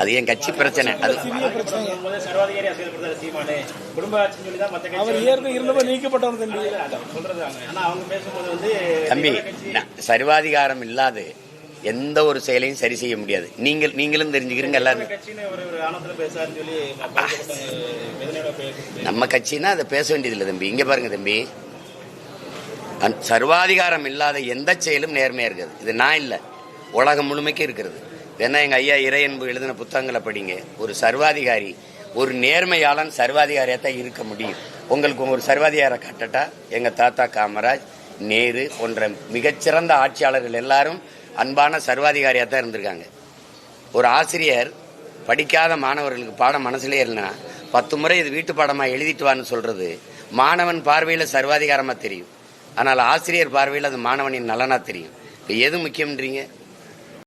அது என் கட்சி பிரச்சனை. அது முதல்ல சர்வாதிகாரியா செயல்படுறாரு சீமானு குடும்ப ஆட்சின்னு சொல்லி தான் மத்த கட்சி அவர் ஏற்கனவே இருந்தவர் நீக்கப்பட்டவர் தம்பி. சர்வாதிகாரம் இல்லாத எந்த ஒரு செயலையும் சரி செய்ய முடியாது. நீங்கள் நீங்களும் தெரிஞ்சுக்கிறீங்க எல்லாரும். நம்ம கட்சினா அதை பேச வேண்டியதில்லை தம்பி. இங்க பாருங்க தம்பி. சர்வாதிகாரம் இல்லாத எந்த செயலும் நேர்மையா இருக்குது. இது நான் இல்லை. உலகம் முழுமைக்கு இருக்கிறது. ஏன்னா எங்கள் ஐயா இறையன்பு எழுதின புத்தகங்களை படிங்க. ஒரு சர்வாதிகாரி ஒரு நேர்மையாளன் சர்வாதிகாரியாக தான் இருக்க முடியும். உங்களுக்கு ஒரு சர்வாதிகார கட்டட்டா எங்கள் தாத்தா காமராஜ் நேரு போன்ற மிகச்சிறந்த ஆட்சியாளர்கள் எல்லாரும் அன்பான சர்வாதிகாரியாக தான் இருந்திருக்காங்க. ஒரு ஆசிரியர் படிக்காத மாணவர்களுக்கு பாடம் மனசுலே இல்லைன்னா பத்து முறை இது வீட்டு பாடமாக எழுதிட்டு வான்னு சொல்கிறது மாணவன் பார்வையில் சர்வாதிகாரமாக தெரியும். ஆனால் ஆசிரியர் பார்வையில் அது மாணவனின் நலனாக தெரியும். இப்போ எது முக்கியம்ன்றீங்க?